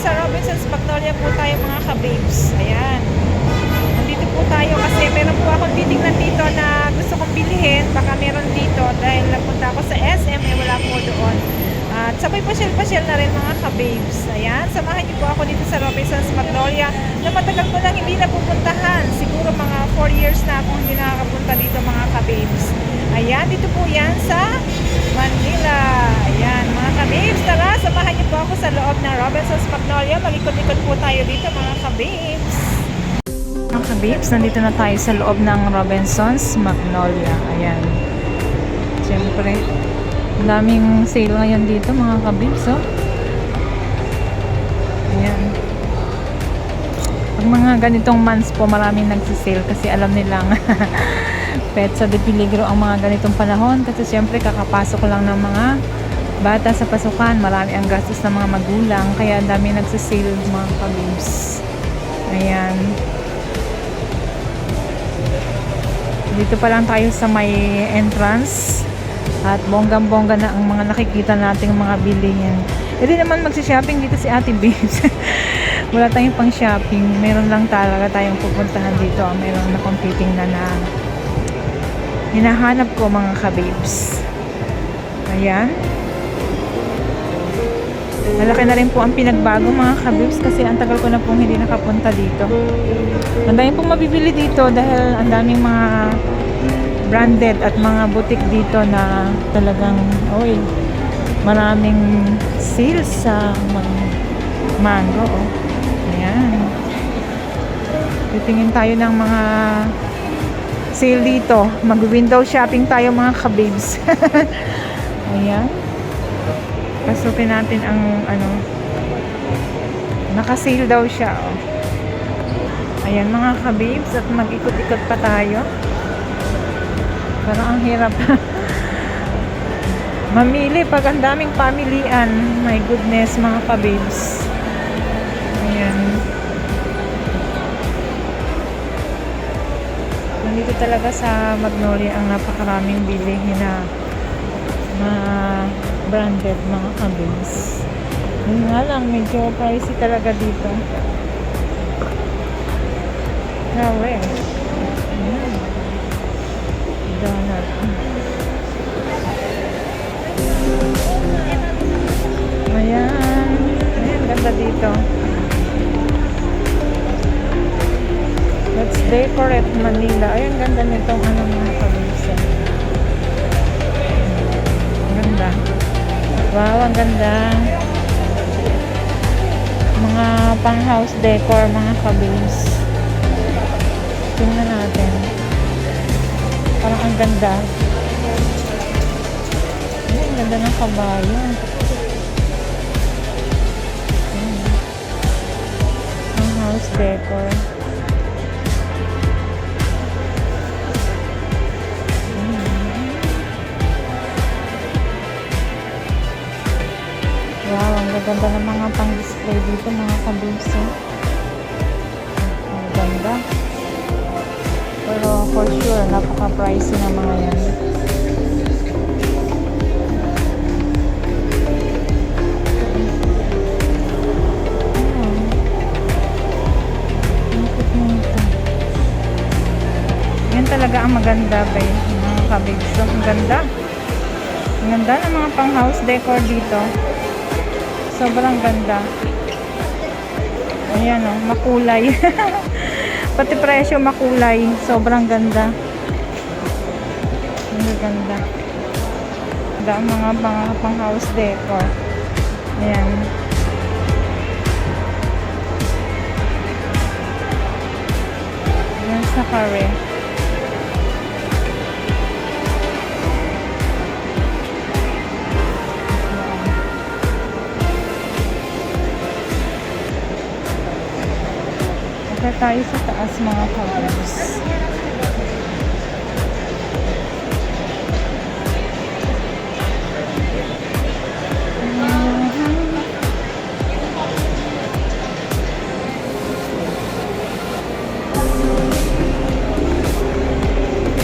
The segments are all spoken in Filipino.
sa Robinson's Magnolia po tayo mga kababes. Ayan. Nandito po tayo kasi meron po akong titignan dito na gusto kong bilhin. Baka meron dito dahil napunta ako sa SM eh wala po doon. At sabay pasyal-pasyal na rin mga kababes. Ayan, samahan niyo po ako dito sa Robinson's Magnolia na matagal ko lang hindi napupuntahan. Siguro mga 4 years na akong hindi nakakapunta dito mga kababes. Ayan, dito po yan sa Manila. Ayan, mga kababes, tara, samahan niyo po ako sa loob ng Robinson's Magnolia. Mag-ikot-ikot po tayo dito mga kababes. Mga kababes, nandito na tayo sa loob ng Robinson's Magnolia. Ayan. Siyempre, daming sale ngayon dito mga kababes, oh. Ayan. Pag mga ganitong months po, maraming nagsisale kasi alam nilang petsa de peligro ang mga ganitong panahon kasi siyempre kakapasok lang ng mga bata sa pasukan, marami ang gastos ng mga magulang kaya ang dami nagsisale mga kabibs. Ayan. Dito pa lang tayo sa may entrance at bonggang-bongga na ang mga nakikita nating mga bilihin. E di naman magsishopping dito si Ate Babes. Wala tayong pang shopping. Meron lang talaga tayong pupuntahan dito. Meron na competing na na hinahanap ko mga kababes. Ayan. Malaki na rin po ang pinagbago mga kabibs kasi ang tagal ko na pong hindi nakapunta dito. Ang daming pong mabibili dito dahil ang daming mga branded at mga boutique dito na talagang oy maraming sales sa mga mango oh. Ayan. Titingin tayo ng mga sale dito. Mag-window shopping tayo mga kabibs. Ayan. Pasukin natin ang ano naka-sale daw siya oh. Ayan mga kabibs at mag-ikot-ikot pa tayo. Parang ang hirap. Mamili pag ang daming pamilian. My goodness mga kabibs. Ayan. Nandito talaga sa Magnolia ang napakaraming bilihin na mga branded mga kabins. Yun nga lang, medyo pricey talaga dito. Grabe. Ayan. Donut. Ayan. Ayan, ganda dito. Let's decorate Manila. Ayan, ganda nitong ano mga kabins. Wow, ang ganda. Mga pang house decor, mga kabins. Tingnan natin. Parang ang ganda. Ay, ang ganda ng kabayo. Pang house decor. Ganda ng mga pang-display dito, mga kabinso. Ang ganda. Pero for sure, napaka-pricey ng mga yan. Talaga ang maganda, ba mga kabinso. Ang ganda. Ang ganda ng mga pang-house decor dito. Sobrang ganda. Ayan o, makulay. Pati presyo makulay. Sobrang ganda. Ang ganda. Ganda ang mga pang, pang house decor. Ayan. Ayan sa kare. Punta tayo sa taas mga kabos.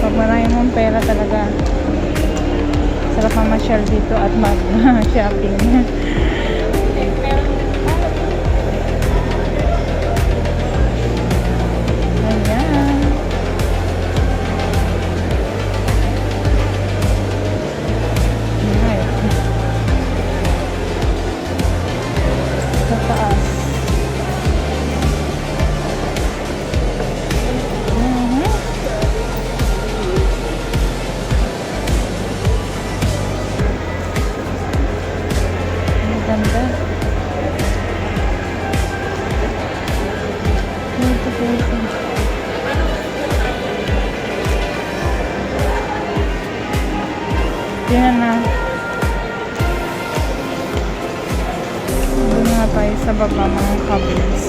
Pag marami mong pera talaga, sarap mamasyal dito at mag-shopping. Yan na. Doon na tayo sa baba mga kabels.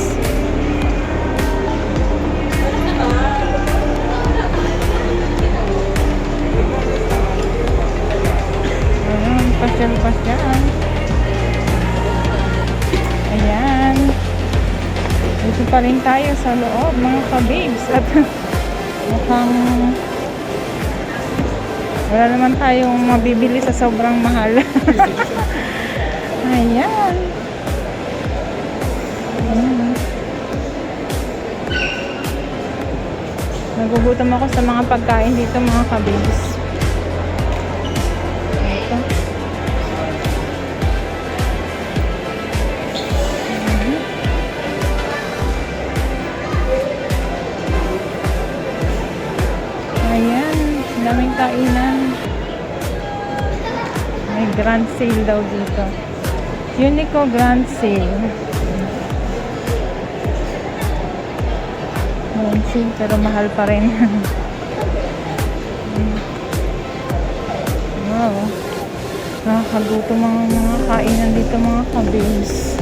Ayan, pasyal-pasyal. Dito pa rin tayo sa loob, mga kabibs. At mukhang wala naman tayong mabibili sa sobrang mahal. Ayan. Ayan. Nagugutom ako sa mga pagkain dito mga kabibs. May grand sale daw dito. Unico Grand Sale. Grand sale pero mahal pa rin. wow. Nakakaguto mga mga kainan dito mga kabils.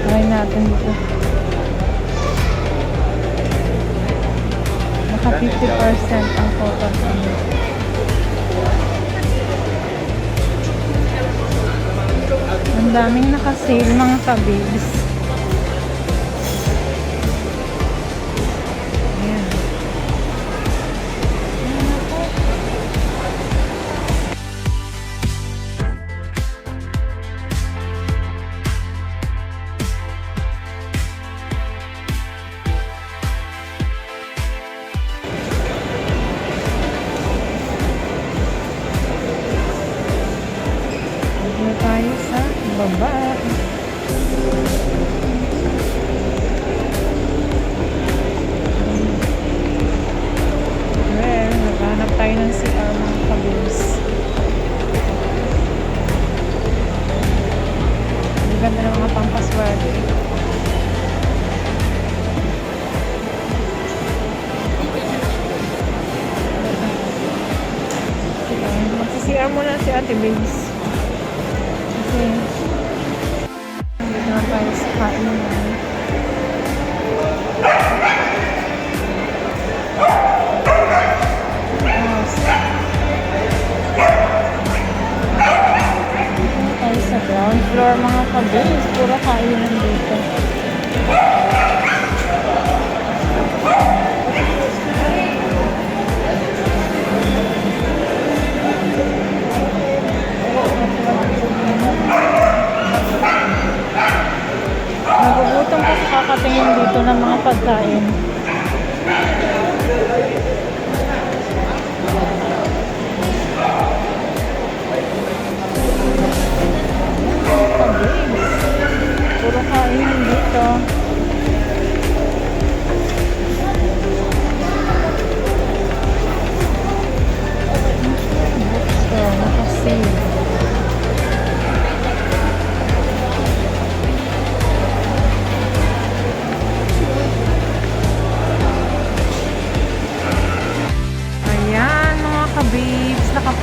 Try natin dito. Naka 50% ang total ano. Ang daming naka-sale mga kabibs. Tayo sa baba. Well, naghanap tayo ng CR mga kabils. Ang ganda ng mga pampaswerte. Magsi-CR muna si Ate Babes. Kakatingin dito ng mga pagkain. Puro kain dito. Bookstore, nakasale.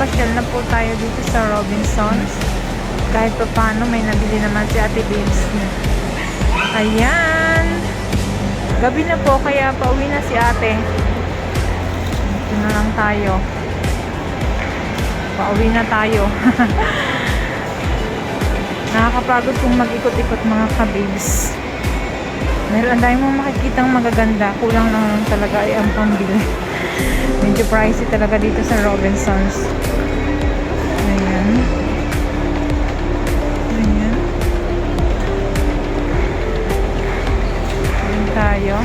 Kabibs, nakapasyal na po tayo dito sa Robinsons. Kahit pa paano may nabili naman si Ate Babes niya. Ayan. Gabi na po kaya pauwi na si ate. Ito na lang tayo. Pauwi na tayo. Nakakapagod kung mag-ikot-ikot mga kabibs. Meron tayong mga makikitang magaganda. Kulang lang lang talaga ay ang pambili. Medyo pricey talaga dito sa Robinsons. Ayan. Ayan. Ayan tayo.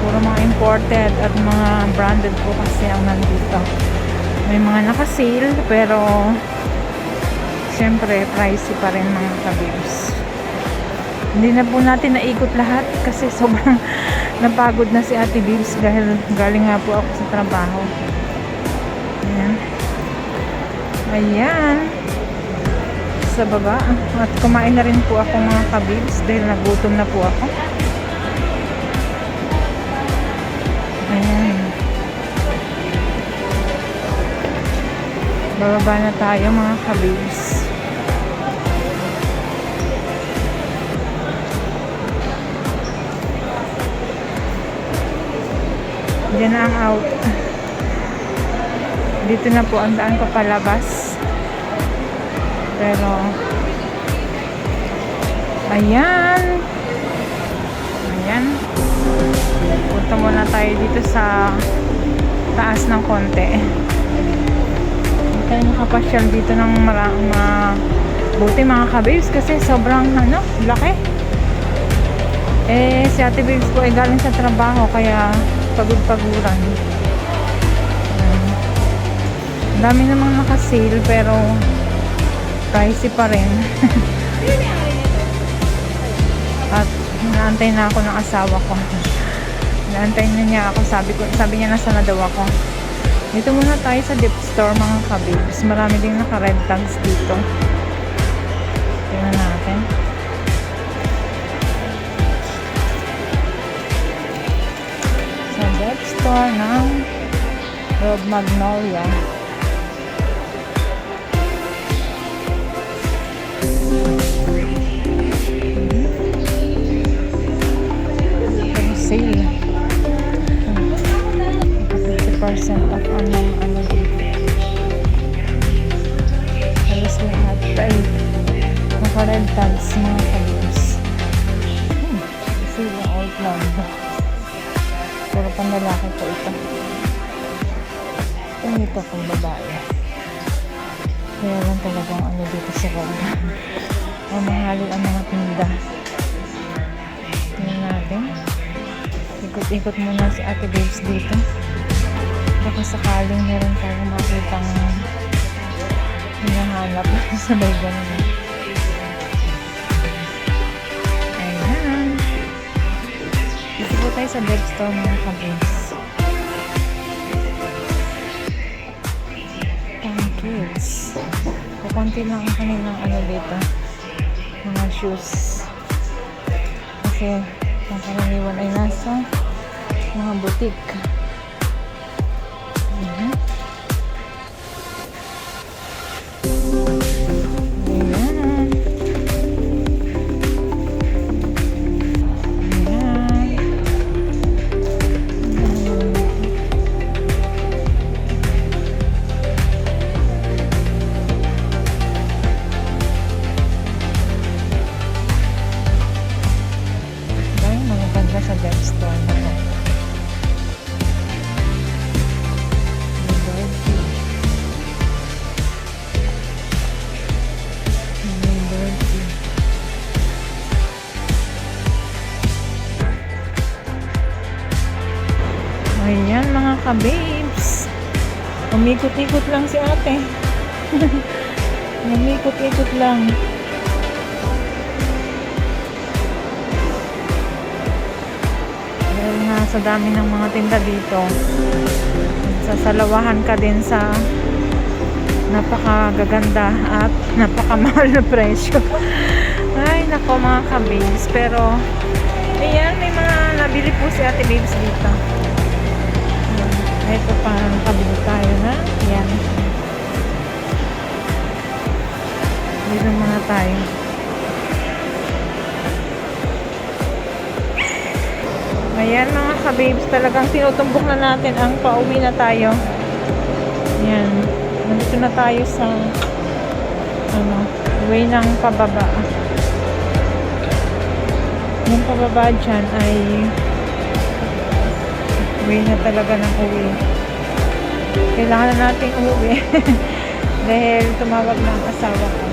Puro mga imported at mga branded po kasi ang nandito. May mga naka-sale pero syempre pricey pa rin mga kabibs. Hindi na po natin naikot lahat kasi sobrang napagod na si Ate Bibs dahil galing nga po ako sa trabaho. Ayan. Ayan. Sa baba. At kumain na rin po ako mga kabibs dahil nagutom na po ako. Ayan. Bababa na tayo mga kabibs. Diyan na ang out. Dito na po ang daan papalabas. Pero, ayan. Ayan. Punta muna tayo dito sa taas ng konti. Hindi tayo nakapasyal dito ng marang mga buti mga kabibs kasi sobrang ano, laki. Eh, si Ate Babes po ay galing sa trabaho kaya pagod-paguran. Ang dami namang nakasale pero pricey pa rin. At inaantay na ako ng asawa ko. Inaantay na niya ako. Sabi, ko, sabi niya nasa na daw ako. Dito muna tayo sa dip store mga kabibs. Marami din naka-red tags dito. Tingnan natin. Store ng Road Magnolia. Pero sale. 50% off ang mga ano dito. Halos lahat. Dahil naka-red tags mga kabibs. Hmm. Sale ang old number. Pero panlalaki po ito. Ito kung babae. Kaya lang talagang ano dito sa Roma. Mamahalin ang mga tinda. Tingnan natin. Ikot-ikot muna si Ate Babes dito. Baka sakaling meron tayong makitang hinahanap sa may ganun. Po tayo sa Dev Store mga kabis. Pang kids. Kukunti lang ang kanilang ano dito. Mga shoes. Kasi ang karaniwan ay nasa mga butik. Ayan mga ka-babes. Umikot-ikot lang si ate. Umikot-ikot lang. Dahil nga sa dami ng mga tinda dito, sasalawahan ka din sa napakagaganda at napakamahal na presyo. Ay, nako mga kabibs. Pero, ayan, may mga nabili po si Ate Babes dito. Ito pa, nakabili tayo na. Ayan. Dito muna tayo. Ayan mga kababes, talagang tinutumbok na natin ang pauwi na tayo. Ayan. Nandito na tayo sa ano, way ng pababa. Yung pababa dyan ay way na talaga ng uwi. Kailangan na natin umuwi. Dahil tumawag na ang asawa ko.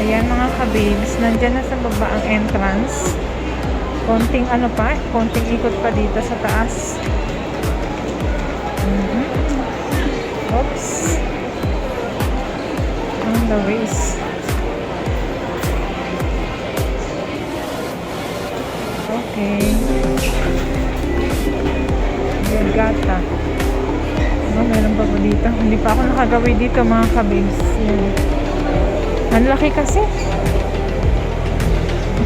Ayan mga kababes, nandyan na sa baba ang entrance. Konting ano pa, konting ikot pa dito sa taas. Mhm. Oops. On the ways. Okay. Gata. Ano, meron pa po dito. Hindi pa ako nakagawi dito mga kabibs. Yan. Ang laki kasi.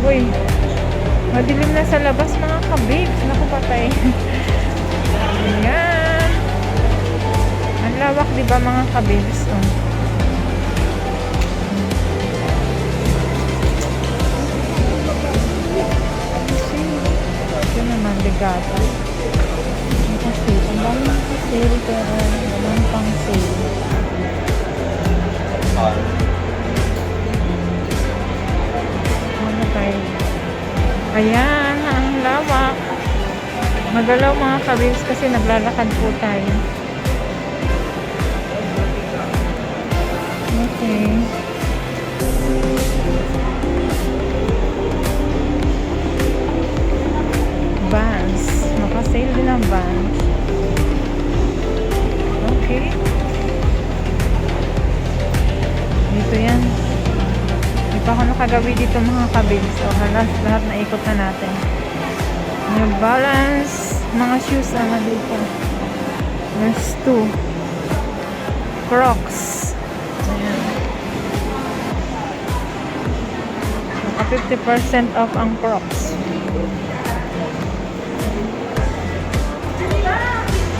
Uy. Madilim na sa labas mga kabibs. Naku patay. Ayan. Ang lawak di ba mga kabibs? Oh. Ito naman, ligata. Kasi, ang dami ng sale pero walang pang sale. Ano tayo? Ayan, ang lawak. Magalaw mga kabibs kasi naglalakad po tayo. Okay. Vans. Makasale din ang Vans. Okay. Dito yan. Hindi pa ako nakagawi dito mga kabins. So, halas lahat na ikot na natin. New Balance. Mga shoes na dito. There's two. Crocs. Ayan. Naka 50% off ang Crocs.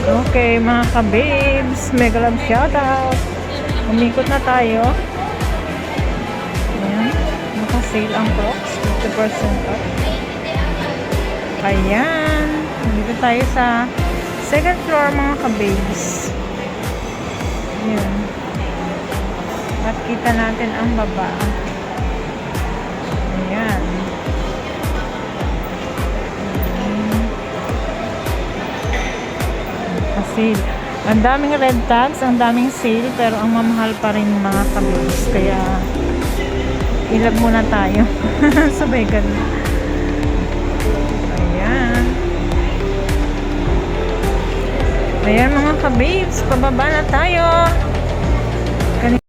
Okay, mga ka-babes. Mega love shoutout. Umikot na tayo. Ayan. Naka-sale ang Crocs. 50% off. Ayan. Dito tayo sa second floor mga ka-babes. Ayan. At kita natin ang baba. Ayan. Kasi ang daming red tags, ang daming sale, pero ang mamahal pa rin mga kabibs. Kaya ilag muna tayo. Sabay ganun. Ayan. Ayan mga kabibs, pababa na tayo.